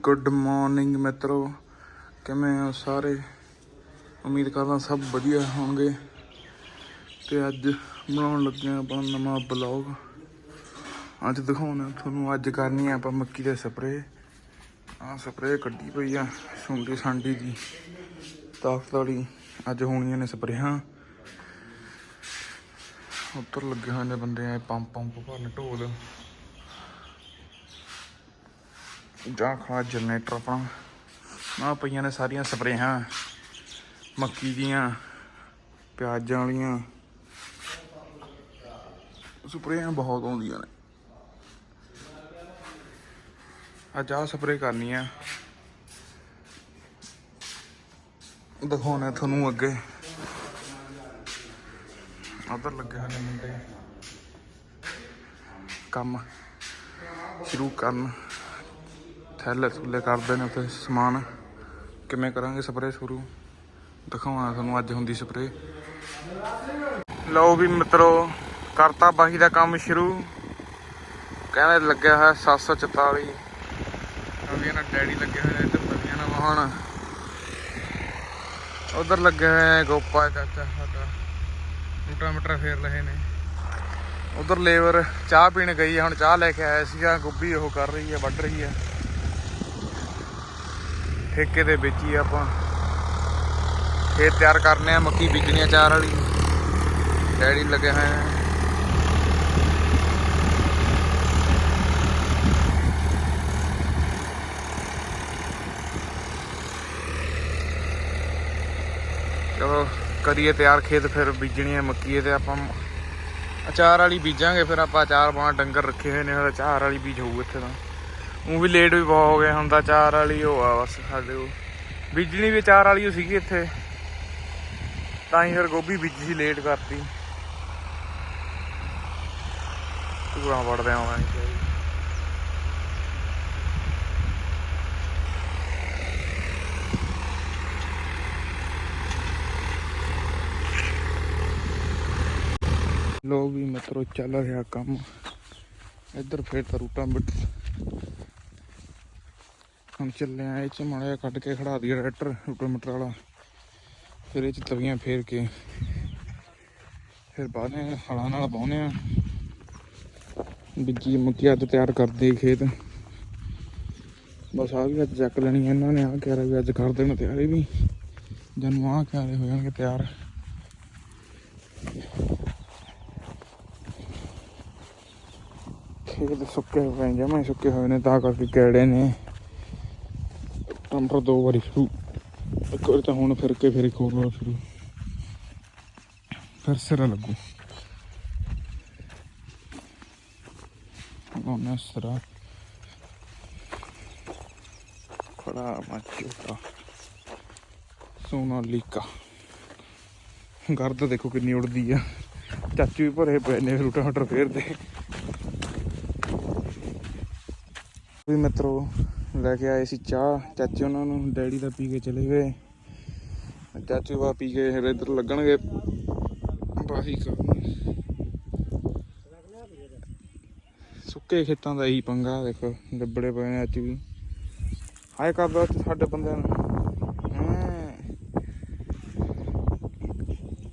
Good morning ਮਿੱਤਰੋ। ਕਿਵੇਂ ਹੋ ਸਾਰੇ? ਉਮੀਦ ਕਰਦਾ ਸਭ ਵਧੀਆ ਹੋਣਗੇ। ਤੇ ਅੱਜ ਬਣਾਉਣ ਲੱਗੇ ਹਾਂ ਆਪਾਂ ਨਵਾਂ ਬਲੌਗ ਅੱਜ ਦਿਖਾਉਣਾ ਤੁਹਾਨੂੰ, ਅੱਜ ਕਰਨੀ ਆ ਆਪਾਂ ਮੱਕੀ ਦੇ ਸਪਰੇ ਆ ਸਪਰੇ ਕੱਢੀ ਪਈ ਆ ਸੁੰਡੀ ਸਾਂਡੀ ਦੀ। ਤਾਕਤ ਵਾਲੀ ਅੱਜ ਹੋਣੀਆਂ ਨੇ ਸਪਰੇਹਾਂ। ਉੱਤਰ ਲੱਗੇ ਹੋਏ ਨੇ ਬੰਦੇ ਆ ਪੰਪ ਪੰਪ ਭਰਨ ਢੋਲ। ਜਾਂ ਖਾ ਜਨਰੇਟਰ ਆਪਣਾ। ਆ ਪਈਆਂ ਨੇ ਸਾਰੀਆਂ ਸਪਰੇਹਾਂ, ਮੱਕੀ ਦੀਆਂ, ਪਿਆਜ਼ਾਂ ਵਾਲੀਆਂ। ਸਪਰੇਹਾਂ ਬਹੁਤ ਆਉਂਦੀਆਂ ਨੇ। ਅੱਜ ਆਹ ਸਪਰੇ ਕਰਨੀ ਆ। ਦਿਖਾਉਣਾ ਤੁਹਾਨੂੰ ਅੱਗੇ। ਉਧਰ ਲੱਗੇ ਹੋਏ ਮੁੰਡੇ ਕੰਮ ਸ਼ੁਰੂ ਕਰਨ। ਥੈਲੇ ਥੁੱਲੇ ਕਰਦੇ ਨੇ ਉੱਥੇ ਸਮਾਨ। ਕਿਵੇਂ ਕਰਾਂਗੇ ਸਪਰੇ ਸ਼ੁਰੂ? ਦਿਖਾਉਣਾ ਤੁਹਾਨੂੰ, ਅੱਜ ਹੁੰਦੀ ਸਪਰੇ ਲਓ ਵੀ ਮਿੱਤਰੋ, ਕਰਤਾ ਬਾਹੀ ਦਾ ਕੰਮ ਸ਼ੁਰੂ। ਕਹਿੰਦੇ ਲੱਗਿਆ ਹੋਇਆ 744 ਕਿਉਂਕਿ ਨਾਲ ਡੈਡੀ ਲੱਗੇ ਹੋਏ ਨੇ ਤੇ ਬੰਦੀਆਂ ਨਾ ਵਾਹਣ ਉਧਰ ਲੱਗੇ ਹੋਏ ਗੋਪਾ ਚਾਚਾ ਸਾਡਾ। ਮੋਟਾ ਮਟਰ ਫੇਰ ਲਏ ਨੇ। ਉਧਰ ਲੇਬਰ ਚਾਹ ਪੀਣ ਗਈ ਹੈ ਹੁਣ ਚਾਹ ਲੈ ਕੇ ਆਇਆ ਸੀਗਾ। ਗੋਭੀ ਉਹ ਕਰ ਰਹੀ ਹੈ, ਵੱਢ ਰਹੀ ਹੈ। ਠੇਕੇ ਦੇ ਵਿੱਚ ਹੀ ਆਪਾਂ ਖੇਤ ਤਿਆਰ ਕਰਨੇ ਆ, ਮੱਕੀ ਬੀਜਣੀ ਆ ਚਾਰ ਵਾਲੀ। ਡੈਡੀ ਲੱਗੇ ਹੋਏ ਨੇ ਚਲੋ, ਕਰੀਏ ਤਿਆਰ ਖੇਤ, ਫਿਰ ਬੀਜਣੀ ਹੈ ਮੱਕੀ ਤੇ ਆਪਾਂ ਅਚਾਰ ਵਾਲੀ ਬੀਜਾਂਗੇ, ਫਿਰ ਆਪਾਂ ਅਚਾਰ ਪਾਉਣਾ ਡੰਗਰ ਰੱਖੇ ਹੋਏ ਨੇ, ਫਿਰ ਅਚਾਰ ਵਾਲੀ ਬੀਜ ਹੋਊ ਇੱਥੇ ਤਾਂ। ਉਹ ਵੀ ਲੇਟ ਵੀ ਬਹੁਤ ਹੋ ਗਿਆ ਹੁਣ ਤਾਂ ਅਚਾਰ ਵਾਲੀ ਉਹ ਆ ਬਸ ਸਾਡੇ ਉਹ ਬੀਜਣੀ ਵੀ ਚਾਰ ਵਾਲੀ ਓ ਸੀਗੀ ਇੱਥੇ। ਤਾਂ ਹੀ ਫਿਰ ਗੋਭੀ ਬੀਜੀ ਸੀ ਲੇਟ ਕਰਤੀ। ਟੂਣਾ ਵੜਦੇ ਆਵਾਂਗੇ ਲੋ ਵੀ ਮਿੱਤਰੋ, ਚੱਲ ਰਿਹਾ ਕੰਮ। ਇੱਧਰ ਫੇਰ ਤਾਂ ਰੂਟਾਂ ਬਿਟ ਹੁਣ ਚੱਲੇ ਆ, ਇਹ ਚ ਮਾੜਾ ਕੱਢ ਕੇ ਖੜਾ ਦਈਏ ਟਰੈਕਟਰ ਰੂਟਾਂ ਮੀਟਰ ਵਾਲਾ। ਫਿਰ ਇਹ ਚ ਤਵੀਆਂ ਫੇਰ ਕੇ, ਫਿਰ ਬਾਅਦ ਵਿੱਚ ਹਲਾਂ ਨਾਲ ਪਾਉਨੇ ਆ। ਬੀਜੀ ਮੁੱਕੀ ਅੱਜ ਤਿਆਰ ਕਰਦੇ ਖੇਤ। ਬਸ ਆ ਵੀ ਅੱਜ ਚੱਕ ਲੈਣੀ ਆ ਇਹਨਾਂ ਨੇ ਆ ਕਹਿ ਰਿਹਾ ਵੀ ਅੱਜ ਕਰ ਦੇਣ ਤਿਆਰ ਵੀ। ਜਨਮ ਆ ਕਹਿ ਰਹੇ ਹੋ ਜਾਣਗੇ ਤਿਆਰ। ਖੇਤ ਸੁੱਕੇ ਹੋਏ ਜਮਾ ਸੁੱਕੇ ਹੋਏ ਨੇ, ਤਾਂ ਕਰਕੇ ਕਿਹੜੇ ਨੇ। ਟੰਪਰ ਦੋ ਵਾਰੀ ਸ਼ੁਰੂ। ਇੱਕ ਵਾਰ ਤਾਂ ਹੁਣ ਫਿਰ ਕੇ ਫਿਰ ਇੱਕ ਹੋਰ ਵਾਰ ਸ਼ੁਰੂ। ਫਿਰ ਸਿਰਾ ਲੱਗੂ। ਉਹਨੇ ਸਿਰਾ ਖੜਾ ਮਾਚੂਟਾ ਸੋਨਾਲੀਕਾ ਗਰਦ ਦੇਖੋ ਕਿੰਨੀ ਉੜਦੀ ਆ। ਚਾਚੂ ਵੀ ਭਰੇ ਪਏ ਨੇ ਰੂਟਾ ਹਟਰ ਫੇਰਦੇ। ਵੀ ਮਿੱਤਰੋ ਲੈ ਕੇ ਆਏ ਸੀ ਚਾਹ। ਚਾਚੇ ਉਹਨਾਂ ਨੂੰ ਡੈਡੀ ਦਾ ਪੀ ਕੇ ਚਲੇ ਗਏ। ਚਾਚੂ ਬਾ ਪੀ ਕੇ ਫਿਰ ਇੱਧਰ ਲੱਗਣਗੇ। ਬਾਹੀ ਕਰਨ ਸੁੱਕੇ ਖੇਤਾਂ ਦਾ ਇਹੀ ਪੰਗਾ ਦੇਖੋ ਲੱਬੜੇ ਪਏ ਨੇ ਅੱਜ ਵੀ। ਹਾਏ ਕਰਦਾ ਅੱਜ ਸਾਡੇ ਬੰਦਿਆਂ ਨੂੰ।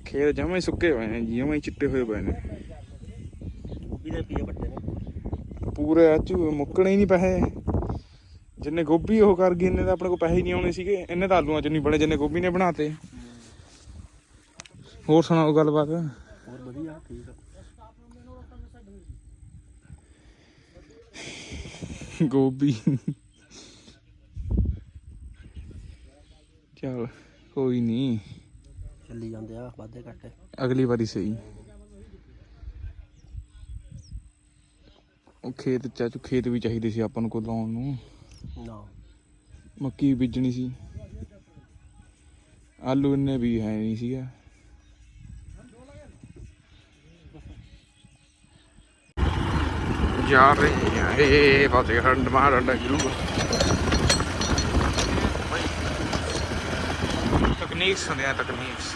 ਖੇਤ ਜਮਾਂ ਹੀ ਸੁੱਕੇ ਹੋਏ ਨੇ ਜਮਾਂ ਹੀ ਚਿੱਟੇ ਹੋਏ ਪਏ ਨੇ। ਪੀਏ ਪੂਰੇ ਆਚੂ ਮੁੱਕਣੇ ਹੀ ਨਹੀਂ ਪੈਸੇ। ਜਿੰਨੇ ਗੋਭੀ ਉਹ ਕਰ ਗਈ ਇੰਨੇ ਤਾਂ ਆਪਣੇ ਕੋਲ ਪੈਸੇ ਨਹੀਂ ਆਉਣੇ ਸੀਗੇ। ਇੰਨੇ ਤਾਂ ਆਲੂਆਂ ਚ ਨਹੀਂ ਬਣੇ ਜਿੰਨੇ ਗੋਭੀ ਨੇ ਬਣਾਤੇ। ਹੋਰ ਸੁਣਾਓ ਗੱਲਬਾਤ? ਹੋਰ ਵਧੀਆ ਠੀਕ ਆ। ਗੋਭੀ। ਚਲ ਕੋਈ ਨਹੀਂ। ਚੱਲੀ ਜਾਂਦੇ ਆ ਵਾਧੇ ਘੱਟੇ। ਅਗਲੀ ਵਾਰੀ ਸਹੀ। ਉਹ ਖੇਤ ਚਾਚੂ ਖੇਤ ਵੀ ਚਾਹੀਦੇ ਸੀ ਆਪਾਂ ਨੂੰ ਕੋਈ ਲਾਉਣ ਨਾ। ਮੱਕੀ ਬੀਜਣੀ ਸੀ। ਆਲੂ ਇੰਨੇ ਵੀ ਹੈ ਨਹੀਂ ਸੀਗਾ। ਜਾ ਰਹੀ ਹੈ। ਇਹ ਬਾਤੇ ਹੰਡ ਮਾਰ, ਹੰਡ ਜਰੂ ਤਕਨੀਕਸ ਹੁੰਦੀਆਂ ਤਕਨੀਕਸ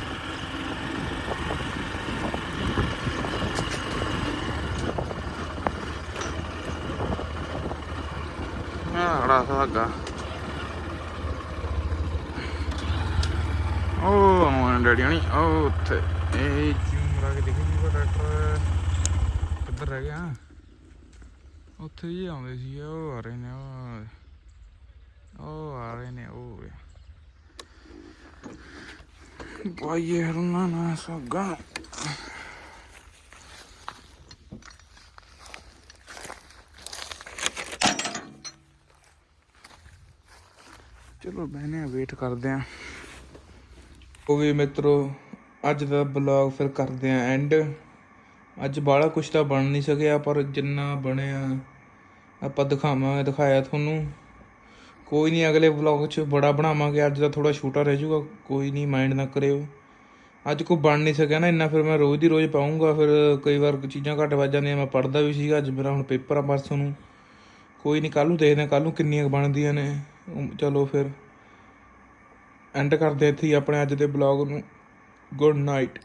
ਆ ਬੜਾ ਸਾਗਾ ਉਹ ਆਉਣ ਡੈਡੀ ਹਣੀ ਉਹ ਉੱਥੇ। ਇਹ ਚੂਮਰਾ ਕੇ ਦੇਖੀ ਜੀ ਟਰੈਕਟਰ ਕਿੱਧਰ ਰਹਿ ਗਿਆ। ਉੱਥੇ ਹੀ ਆਉਂਦੇ ਸੀ ਉਹ ਆ ਰਹੇ ਨੇ ਉਹ ਉਹ ਆ ਰਹੇ ਨੇ ਉਹ ਵੇ ਬਾਈਏ ਹਰਨਾ ਨਾ ਸਗਾ। ਚਲੋ ਬਹਿਨੇ ਆ ਵੇਟ ਕਰਦੇ ਆ। ਉਹ ਵੀ ਮਿੱਤਰੋ, ਅੱਜ ਦਾ ਬਲੌਗ ਫਿਰ ਕਰਦੇ ਆ ਐਂਡ ਅੱਜ ਬਾਹਲਾ ਕੁਛ ਤਾਂ ਬਣ ਨਹੀਂ ਸਕਿਆ, ਪਰ ਜਿੰਨਾ ਬਣਿਆ ਆਪਾਂ ਦਿਖਾਵਾਂਗੇ, ਦਿਖਾਇਆ ਤੁਹਾਨੂੰ। ਕੋਈ ਨਹੀਂ ਅਗਲੇ ਵਲੌਗ 'ਚ ਬੜਾ ਬਣਾਵਾਂਗੇ, ਅੱਜ ਦਾ ਥੋੜਾ ਛੋਟਾ ਰਹਿ ਜਾਊਗਾ, ਕੋਈ ਨਹੀਂ ਮਾਈਂਡ ਨਾ ਕਰਿਓ। ਅੱਜ ਕੋ ਬਣ ਨਹੀਂ ਸਕਿਆ ਨਾ ਇੰਨਾ, ਫਿਰ ਮੈਂ ਰੋਜ਼ ਦੀ ਰੋਜ਼ ਪਾਉਂਗਾ ਫਿਰ ਕਈ ਵਾਰ ਚੀਜ਼ਾਂ ਘੱਟ ਵੱਜ ਜਾਂਦੀਆਂ, ਮੈਂ ਪੜਦਾ ਵੀ ਸੀਗਾ, ਅੱਜ ਮੇਰਾ ਹੁਣ ਪੇਪਰ ਆ ਪਰਸੋਂ ਨੂੰ। ਕੋਈ ਨਹੀਂ ਕੱਲ ਨੂੰ ਦੇਖਦੇ ਹਾਂ ਕੱਲ ਨੂੰ ਕਿੰਨੀਆਂ ਕੁ ਬਣਦੀਆਂ ਨੇ। ਚਲੋ ਫਿਰ। ਐਂਡ ਕਰਦੇ ਇੱਥੇ ਹੀ ਆਪਣੇ ਅੱਜ ਦੇ ਬਲੌਗ ਨੂੰ। Good night